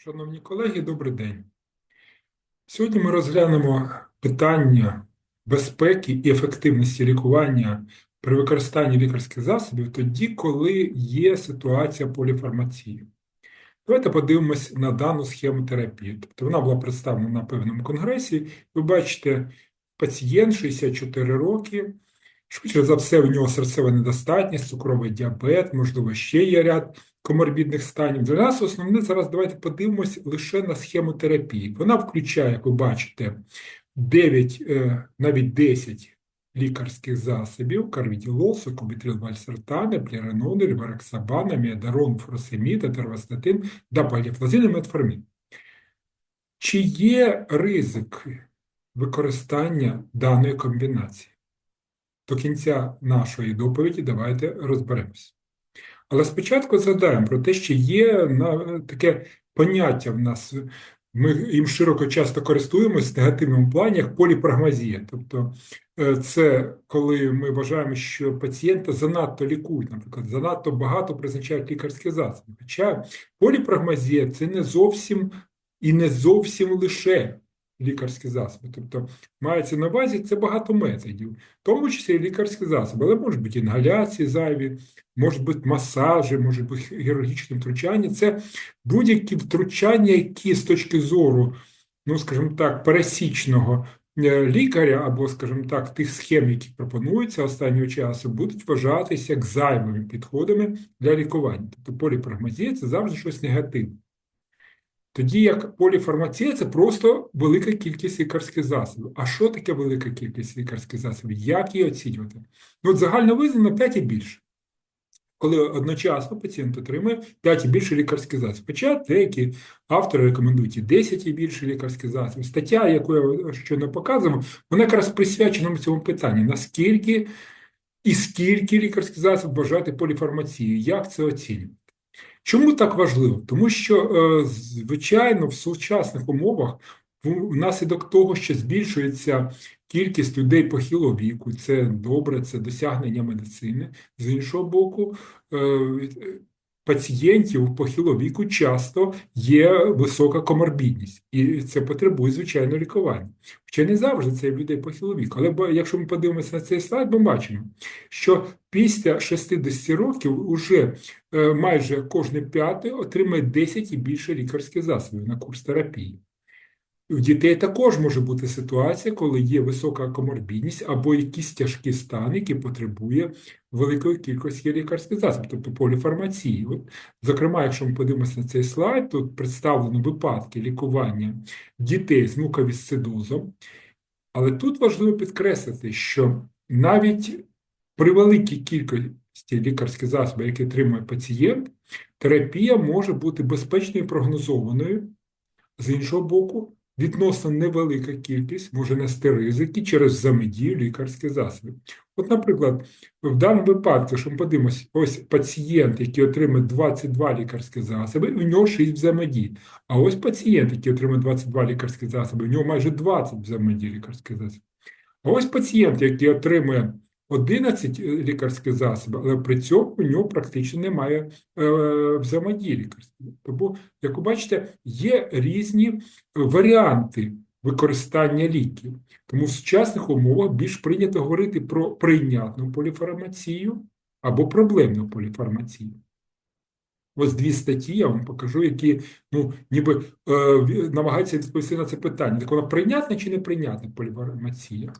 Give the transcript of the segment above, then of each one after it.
Шановні колеги, добрий день. Сьогодні ми розглянемо питання безпеки і ефективності лікування при використанні лікарських засобів тоді, коли є ситуація поліфармації. Давайте подивимось на дану схему терапії. Тобто вона була представлена на певному конгресі. Ви бачите, пацієнт 64 роки, швидше за все, у нього серцева недостатність, цукровий діабет, можливо, ще є ряд коморбідних станів. Для нас основне зараз давайте подивимось лише на схему терапії. Вона включає, як ви бачите, 9, е, навіть 10 лікарських засобів, карвіділол, сокобітрил, вальсертани, пліранони, рибараксабан, аміадарон, фуросемід, атервастатин, дапаліфлазин і метформін. Чи є ризик використання даної комбінації? До кінця нашої доповіді давайте розберемось. Але спочатку згадаємо про те, що є таке поняття в нас, ми їм широко часто користуємось в негативному плані, як поліпрагмазія. Тобто е, це коли ми вважаємо, що пацієнта занадто лікують, наприклад, занадто багато призначають лікарські засоби. Хоча поліпрагмазія це не зовсім і не зовсім лише лікарські засоби. Тобто мається на увазі це багато методів, в тому числі і лікарські засоби, але можуть бути інгаляції зайві, можуть бути масажі, може бути хірургічне втручання. Це будь-які втручання, які з точки зору, ну, скажімо так, пересічного е, лікаря або, скажімо так, тих схем, які пропонуються останнього часу, будуть вважатися як зайвими підходами для лікування. Тобто поліпрагмазія – це завжди щось негативне. Тоді як поліфармація це просто велика кількість лікарських засобів. А що таке велика кількість лікарських засобів? Як її оцінювати? Ну, от загально визнано 5 і більше. Коли одночасно пацієнт отримує 5 і більше лікарських засобів. Хоча деякі автори рекомендують і 10 і більше лікарських засобів. Стаття, яку я щойно показував, вона якраз присвячена цьому питанню. Наскільки і скільки лікарських засобів вважати поліфармацією? Як це оцінювати? Чому так важливо? Тому що, е, звичайно, в сучасних умовах внаслідок того, що збільшується кількість людей похилого віку, це добре, це досягнення медицини. З іншого боку, е, пацієнтів похилого віку часто є висока коморбідність, і це потребує, звичайно, лікування. Хоча не завжди це людей похилого віку. Але якщо ми подивимося на цей слайд, ми бачимо, що після 60 років уже е, майже кожен п'ятий отримає 10 і більше лікарських засобів на курс терапії. У дітей також може бути ситуація, коли є висока коморбідність або якісь тяжкі стани, які потребує великої кількості лікарських засобів, тобто поліфармації. От, Зокрема, якщо ми подивимося на цей слайд, тут представлено випадки лікування дітей з муковісцидозом. Але тут важливо підкреслити, що навіть при великій кількості лікарських засобів, які отримує пацієнт, терапія може бути безпечною і прогнозованою. З іншого боку, відносно невелика кількість може нести ризики через взаємодію лікарських засобів. От, наприклад, в даному випадку, що ми подивимось, ось пацієнт, який отримає 22 лікарські засоби, у нього 6 взаємодій. А ось пацієнт, який отримує 22 лікарські засоби, у нього майже 20 взаємодій лікарських засобів. А ось пацієнт, який отримує 11 лікарських засобів, але при цьому у нього практично немає е, взаємодії лікарської. Тому, як ви бачите, є різні варіанти використання ліків. Тому в сучасних умовах більш прийнято говорити про прийнятну поліфармацію або проблемну поліфармацію. Ось дві статті я вам покажу, які ну, ніби е, намагаються відповісти на це питання. Так вона прийнятна чи не прийнятна поліфармація?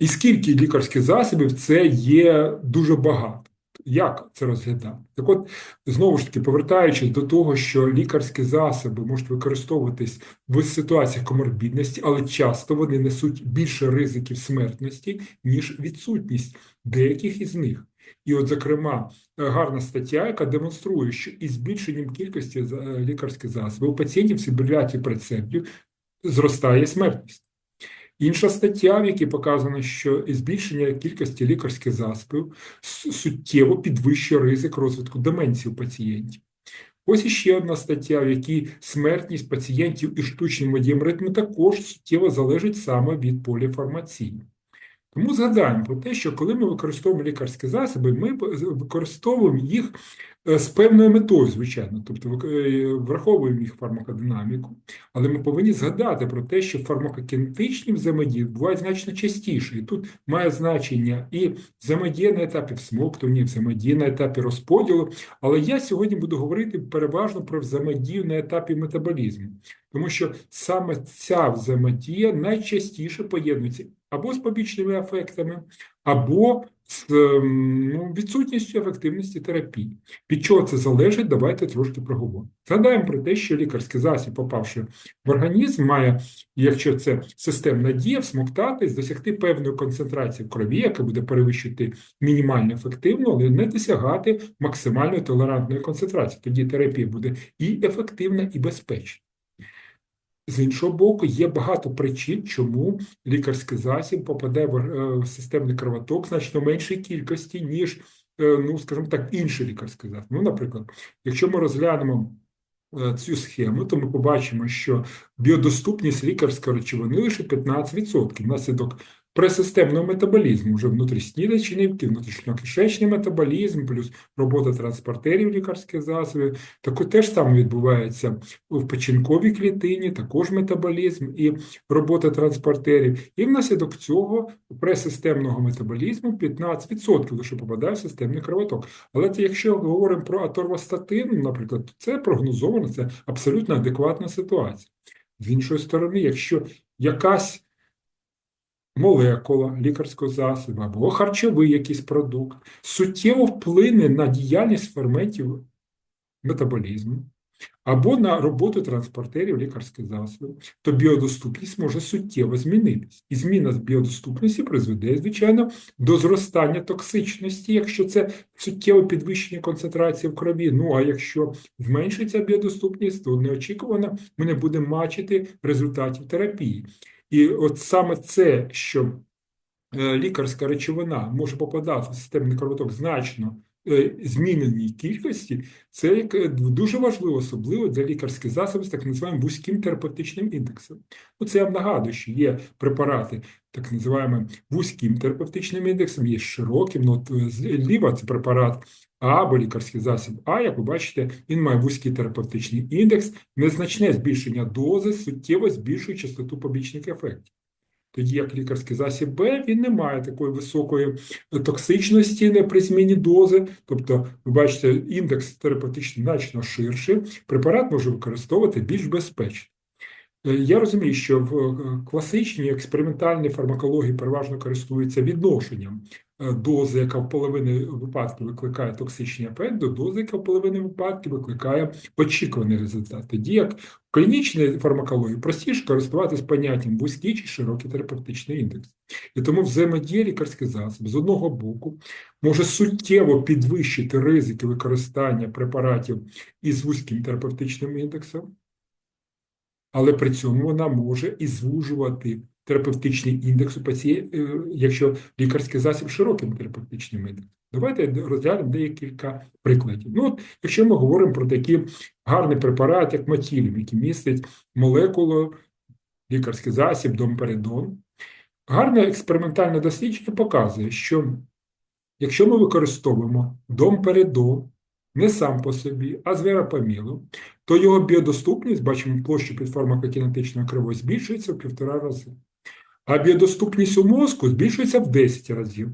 І скільки лікарських засобів це є дуже багато. Як це розглядати? Так от, знову ж таки, повертаючись до того, що лікарські засоби можуть використовуватись в ситуаціях коморбідності, але часто вони несуть більше ризиків смертності, ніж відсутність деяких із них. І, от, зокрема, гарна стаття, яка демонструє, що із збільшенням кількості лікарських засобів у пацієнтів з фібриляцією прецептів зростає смертність. Інша стаття, в якій показано, що збільшення кількості лікарських засобів суттєво підвищує ризик розвитку деменції у пацієнтів. Ось іще одна стаття, в якій смертність пацієнтів із штучним водієм ритму також суттєво залежить саме від поліфармації. Тому згадаємо про те, що коли ми використовуємо лікарські засоби, ми використовуємо їх е, з певною метою, звичайно, тобто е, враховуємо їх фармакодинаміку, але ми повинні згадати про те, що фармакокінетичні взаємодії бувають значно частіше. І тут має значення і взаємодія на етапі всмоктування, взаємодія на етапі розподілу. Але я сьогодні буду говорити переважно про взаємодію на етапі метаболізму, тому що саме ця взаємодія найчастіше поєднується або з побічними ефектами, або з ем, ну, відсутністю ефективності терапії. Від чого це залежить, давайте трошки проговоримо. Згадаємо про те, що лікарський засіб, попавши в організм, має, якщо це системна дія, всмоктатись, досягти певної концентрації в крові, яка буде перевищити мінімально ефективну, але не досягати максимальної толерантної концентрації. Тоді терапія буде і ефективна, і безпечна. З іншого боку, є багато причин, чому лікарський засіб попаде в системний кровоток значно меншій кількості, ніж, е, ну, скажімо так, інший лікарський засіб. Ну, наприклад, якщо ми розглянемо е, цю схему, то ми побачимо, що біодоступність лікарської речовини лише 15%. Внаслідок пресистемного метаболізму, вже внутрішньонічнівки, внутрішньокишечний метаболізм, плюс робота транспортерів лікарських засобів. Так теж саме відбувається в печінковій клітині, також метаболізм і робота транспортерів. І внаслідок цього пресистемного метаболізму 15% лише попадає в системний кровоток. Але якщо говоримо про аторвостатин, наприклад, то це прогнозовано, це абсолютно адекватна ситуація. З іншої сторони, якщо якась молекула лікарського засобу або харчовий якийсь продукт суттєво вплине на діяльність ферментів метаболізму або на роботу транспортерів лікарських засобів, то біодоступність може суттєво змінитись. І зміна з біодоступності призведе, звичайно, до зростання токсичності, якщо це суттєво підвищення концентрації в крові. Ну а якщо зменшиться біодоступність, то неочікувано ми не будемо бачити результатів терапії. І от саме це, що е, лікарська речовина може попадати в системний кровоток значно зміненій кількості, це е, дуже важливо, особливо для лікарських засобів з так називаємо вузьким терапевтичним індексом. Ну, Це я нагадую, що є препарати так називаємо вузьким терапевтичним індексом, є широким. Ну, Зліва це препарат а або лікарський засіб А, як ви бачите, він має вузький терапевтичний індекс, незначне збільшення дози суттєво збільшує частоту побічних ефектів. Тоді як лікарський засіб Б, він не має такої високої токсичності не при зміні дози, тобто, ви бачите, індекс терапевтичний значно ширший, препарат може використовувати більш безпечно. Е, я розумію, що в е, класичній експериментальній фармакології переважно користуються відношенням е, дози, яка в половині випадків викликає токсичний ефект, до дози, яка в половині випадків викликає очікуваний результат. Тоді як в клінічній фармакології простіше користуватися поняттям вузький чи широкий терапевтичний індекс. І тому взаємодія лікарських засобів з одного боку може суттєво підвищити ризики використання препаратів із вузьким терапевтичним індексом але при цьому вона може і звужувати терапевтичний індекс у пацієнта, е, якщо лікарський засіб широким терапевтичним індексом. Давайте розглянемо декілька прикладів. Ну, от, Якщо ми говоримо про такий гарний препарат, як матілім, який містить молекулу, лікарський засіб, домпередон, гарне експериментальне дослідження показує, що якщо ми використовуємо домпередон не сам по собі, а з верапамілом, то його біодоступність, бачимо, площу під фармакокінетичної криво збільшується в півтора рази. А біодоступність у мозку збільшується в 10 разів.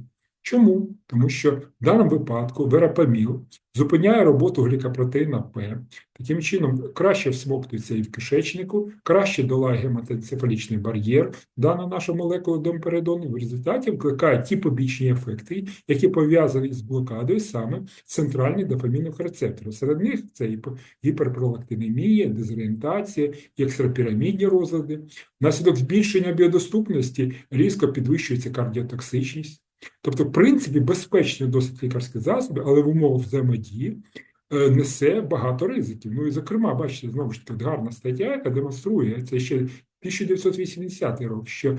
Чому? Тому що в даному випадку верапаміл зупиняє роботу глікопротеїна П, таким чином краще всмоктується і в кишечнику, краще долає гематоенцефалічний бар'єр, дана наша молекула домпередону, в результаті викликає ті побічні ефекти, які пов'язані з блокадою саме центральних дофамінових рецепторів. Серед них це гіперпролактинемія, дезорієнтація, екстрапірамідні розлади. Внаслідок збільшення біодоступності різко підвищується кардіотоксичність. Тобто, в принципі, безпечний досить лікарські засоби, але в умовах взаємодії е, несе багато ризиків. Ну і, зокрема, бачите, знову ж таки, гарна стаття, яка демонструє це ще 1980 рік, що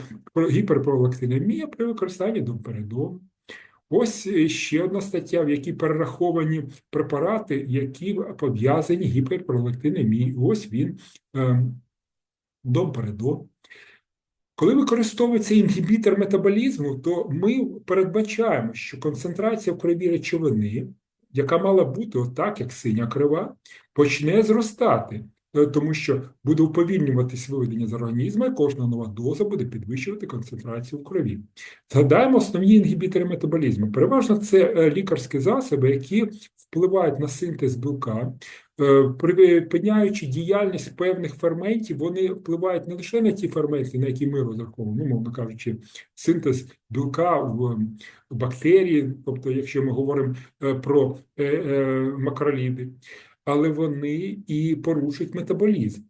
гіперпролактинемія при використанні домпередону. Ось ще одна стаття, в якій перераховані препарати, які пов'язані гіперпролактинемією. Ось він, ем, домпередон. Коли використовується інгібітор метаболізму, то ми передбачаємо, що концентрація в крові речовини, яка мала бути отак, як синя крива, почне зростати, е, тому що буде уповільнюватись виведення з організму, і кожна нова доза буде підвищувати концентрацію в крові. Згадаємо основні інгібітори метаболізму. Переважно це е, лікарські засоби, які впливають на синтез білка, припиняючи діяльність певних ферментів, вони впливають не лише на ті ферменти, на які ми розраховуємо, ну, мовно кажучи, синтез білка в бактерії, тобто, якщо ми говоримо е, про е, макроліди, але вони і порушують метаболізм.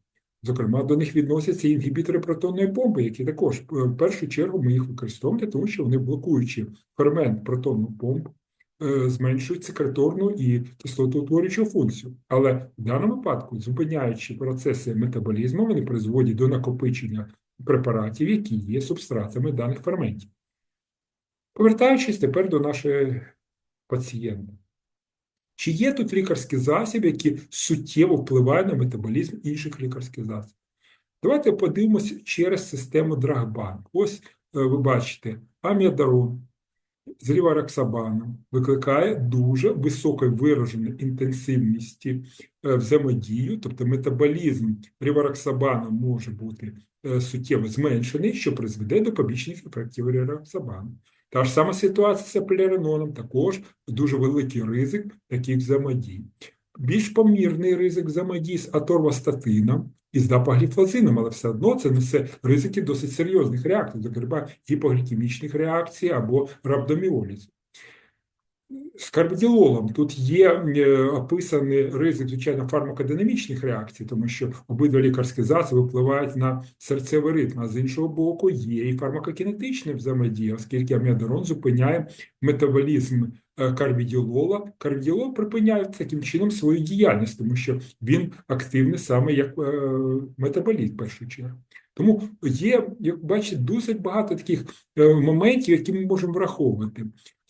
Зокрема, до них відносяться інгібітори протонної бомби, які також в першу чергу ми їх використовуємо, тому що вони блокуючи фермент протонну бомбу, Е, зменшують секреторну і кислотоутворюючу функцію. Але в даному випадку, зупиняючи процеси метаболізму, вони призводять до накопичення препаратів, які є субстратами даних ферментів. Повертаючись тепер до нашого пацієнта. Чи є тут лікарські засоби, які суттєво впливають на метаболізм інших лікарських засобів? Давайте подивимося через систему Драгбанк. Ось е, ви бачите аміодарон, з рівароксабаном викликає дуже високої вираженої інтенсивності е, взаємодію, тобто метаболізм рівароксабану може бути е, суттєво зменшений, що призведе до побічних ефектів рівароксабану. Та ж сама ситуація з аплериноном, також дуже великий ризик таких взаємодій. Більш помірний ризик взаємодії з аторвастатином і з але все одно це несе ризики досить серйозних реакцій, зокрема гіпоглікемічних реакцій або рhabdomіолізу. З карбіділолом тут є е, описаний ризик, звичайно, фармакодинамічних реакцій, тому що обидва лікарські засоби впливають на серцевий ритм, а з іншого боку, є і фармакокінетичне взаємодія, оскільки аміадерон зупиняє метаболізм е, карбіділола. Карбіділол припиняє таким чином свою діяльність, тому що він активний саме як е, метаболіт, першу чергу. Тому є, як бачите, досить багато таких моментів, які ми можемо враховувати.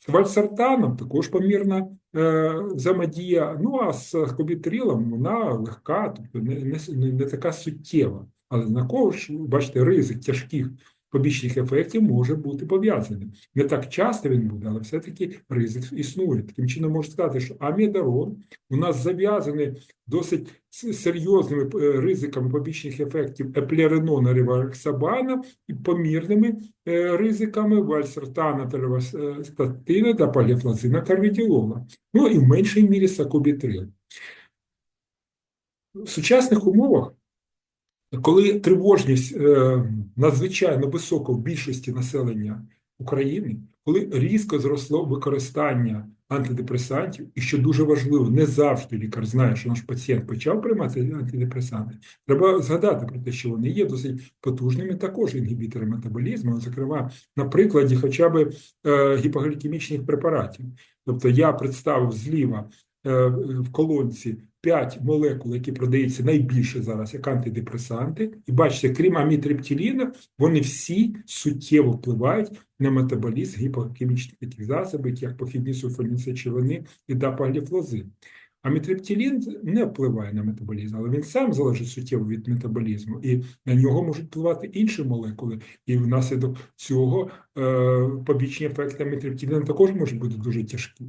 З вальсартаном також помірна е, взаємодія, ну а з хобітрилом вона легка, тобто не, не, не така суттєва. Але на кого ж, бачите, ризик тяжких побічних ефектів може бути пов'язаний. Не так часто він буде, але все-таки ризик існує. Таким чином можна сказати, що амідарон у нас зав'язаний досить серйозними е, ризиками побічних ефектів еплеринона реварсабана і помірними е, ризиками вальсертана та та поліфлазина карвіділола, ну і в меншій мірі сакубітрил. В сучасних умовах коли тривожність е, надзвичайно висока в більшості населення України, коли різко зросло використання антидепресантів, і що дуже важливо, не завжди лікар знає, що наш пацієнт почав приймати антидепресанти, треба згадати про те, що вони є досить потужними також інгібіторами метаболізму, зокрема на прикладі хоча б е, гіпоглікемічних препаратів. Тобто я представив зліва е, в колонці 5 молекул, які продаються найбільше зараз як антидепресанти, і бачите, крім амітриптиліна, вони всі суттєво впливають на метаболізм гіпохімічних таких засобів, як похідні сульфоні сечовини і дапагліфлозин. Амітриптилін не впливає на метаболізм, але він сам залежить суттєво від метаболізму, і на нього можуть впливати інші молекули. І внаслідок цього е, побічні ефекти амітриптиліна також можуть бути дуже тяжкі.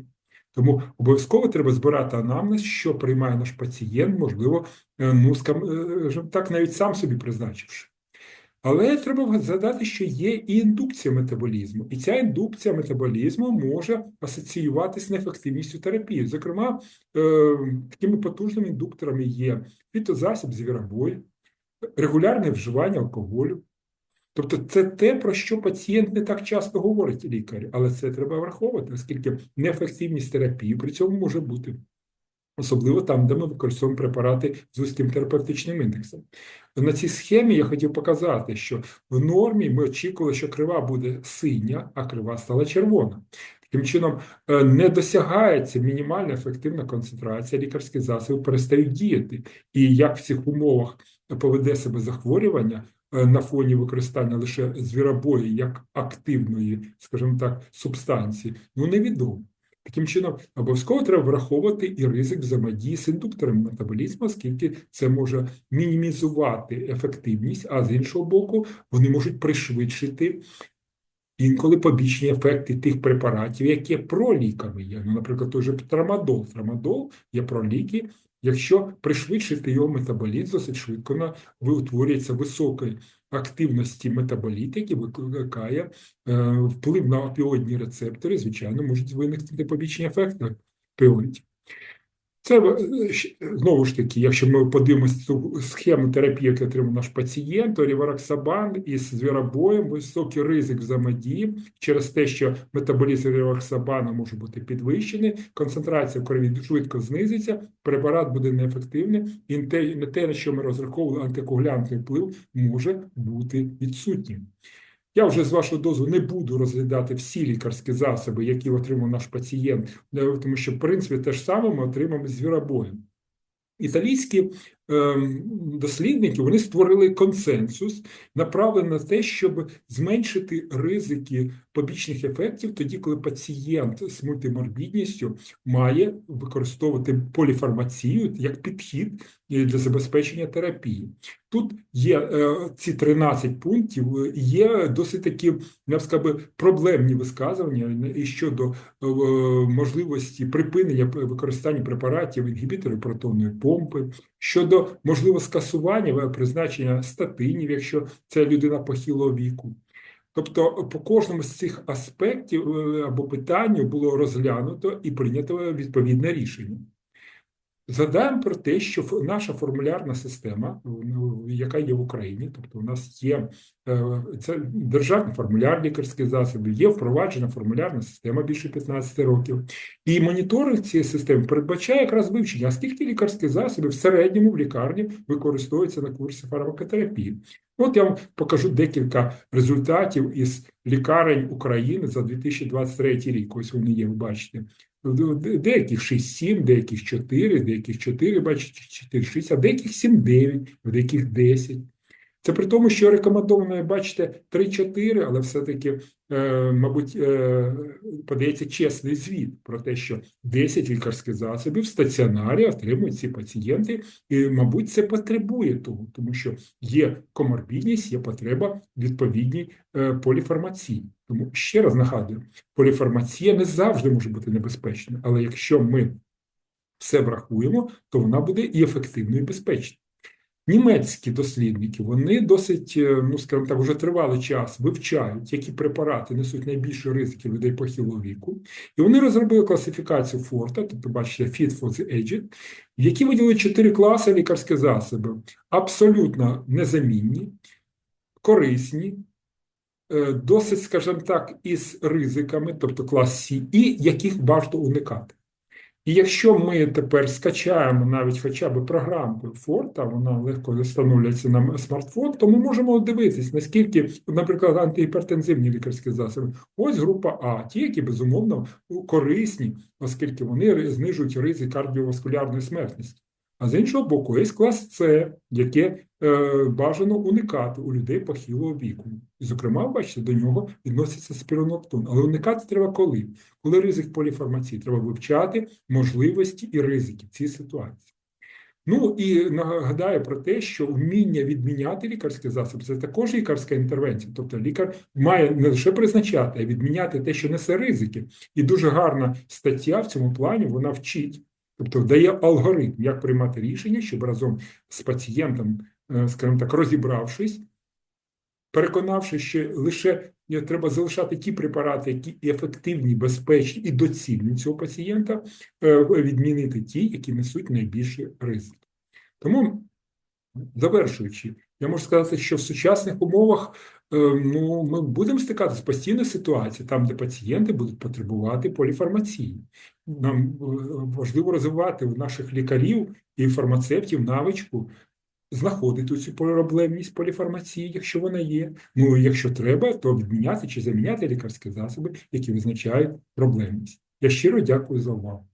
Тому обов'язково треба збирати анамнез, що приймає наш пацієнт, можливо, ну, так навіть сам собі призначивши. Але треба згадати, що є і індукція метаболізму, і ця індукція метаболізму може асоціюватися з неефективністю терапії. Зокрема, такими потужними індукторами є фітозасіб звіробой, регулярне вживання алкоголю, Тобто це те, про що пацієнт не так часто говорить лікарю, але це треба враховувати, оскільки неефективність терапії при цьому може бути. Особливо там, де ми використовуємо препарати з вузьким терапевтичним індексом. На цій схемі я хотів показати, що в нормі ми очікували, що крива буде синя, а крива стала червона. Таким чином, е, не досягається мінімальна ефективна концентрація, лікарські засоби перестають діяти. І як в цих умовах поведе себе захворювання, на фоні використання лише звіробої як активної, скажімо так, субстанції, ну невідомо. Таким чином, обов'язково треба враховувати і ризик взаємодії з індуктором метаболізму, оскільки це може мінімізувати ефективність, а з іншого боку, вони можуть пришвидшити інколи побічні ефекти тих препаратів, які проліками є. Ну, наприклад, той же трамадол. Трамадол є проліки, якщо пришвидшити його метаболіт, досить швидко утворюється високої активності метаболіт, який викликає е, вплив на опіоїдні рецептори, звичайно, можуть виникнути побічні ефекти опіоїдів. Це знову ж таки, якщо ми подивимося цю схему терапії, яку отримав наш пацієнт, то рівароксабан із звіробоєм, високий ризик взаємодії через те, що метаболізм рівароксабану може бути підвищений, концентрація крові швидко знизиться, препарат буде неефективний, і не те, на що ми розраховували, антикоагулянтний вплив може бути відсутнім. Я вже з вашого дозволу не буду розглядати всі лікарські засоби, які отримав наш пацієнт, е, тому що в принципі те ж саме ми отримаємо з звіробоєм. Італійські Ем, дослідники вони створили консенсус, направлений на те, щоб зменшити ризики побічних ефектів, тоді, коли пацієнт з мультиморбідністю має використовувати поліфармацію як підхід для забезпечення терапії. Тут є е, ці 13 пунктів, є досить такі я б проблемні висказування щодо е, можливості припинення використання препаратів інгібіторів протонної помпи, щодо можливо скасування призначення статинів, якщо це людина похилого віку. Тобто, по кожному з цих аспектів е, або питанню було розглянуто і прийнято відповідне рішення. Згадаємо про те, що наша формулярна система, ну, яка є в Україні, тобто у нас є е, це державний формуляр лікарських засобів, є впроваджена формулярна система більше 15 років, і моніторинг цієї системи передбачає якраз вивчення, скільки лікарських засобів в середньому в лікарні використовуються на курсі фармакотерапії. От я вам покажу декілька результатів із лікарень України за 2023 рік. Ось вони є, ви бачите деяких 6-7, деяких 4, деяких 4, бачите, 4-6, а деяких 7-9, в деяких 10. Це при тому, що рекомендовано, бачите, 3-4, але все-таки, е, мабуть, е, подається чесний звіт про те, що 10 лікарських засобів в стаціонарі отримують ці пацієнти, і, мабуть, це потребує того, тому що є коморбідність, є потреба відповідній е, поліфармації. Тому ще раз нагадую, поліфармація не завжди може бути небезпечною, але якщо ми все врахуємо, то вона буде і ефективною і безпечною. Німецькі дослідники вони досить, е, ну скажімо так, вже тривалий час вивчають, які препарати несуть найбільші ризики людей похилого віку, і вони розробили класифікацію Форта, тобто бачите, Fit for the Aged, в якій виділили чотири класи лікарських засоби, абсолютно незамінні, корисні, е, досить, скажімо так, із ризиками, тобто клас C, і яких варто уникати. І якщо ми тепер скачаємо навіть хоча б програмку Форта, вона легко встановлюється на смартфон, то ми можемо дивитись, наскільки, наприклад, антигіпертензивні лікарські засоби, ось група А, ті, які безумовно корисні, оскільки вони знижують ризик кардіоваскулярної смертності. А з іншого боку, є клас С, яке е, бажано уникати у людей похилого віку. І, зокрема, бачите, до нього відноситься спіроноптон. Але уникати треба коли? Коли ризик поліфармації, треба вивчати можливості і ризики в цій ситуації. Ну і нагадаю про те, що вміння відміняти лікарський засоб це також лікарська інтервенція. Тобто лікар має не лише призначати, а відміняти те, що несе ризики. І дуже гарна стаття в цьому плані вона вчить. Тобто дає алгоритм, як приймати рішення, щоб разом з пацієнтом, е, скажімо так, розібравшись, переконавшись, що лише е, треба залишати ті препарати, які ефективні, безпечні і доцільні цього пацієнта, е, відмінити ті, які несуть найбільший ризик. Тому, завершуючи, я можу сказати, що в сучасних умовах ну, ми будемо стикатися з постійною ситуацією, там, де пацієнти будуть потребувати поліфармації. Нам е, важливо розвивати у наших лікарів і фармацевтів навичку знаходити цю проблемність поліфармації, якщо вона є. Ну якщо треба, то відміняти чи заміняти лікарські засоби, які визначають проблемність. Я щиро дякую за увагу.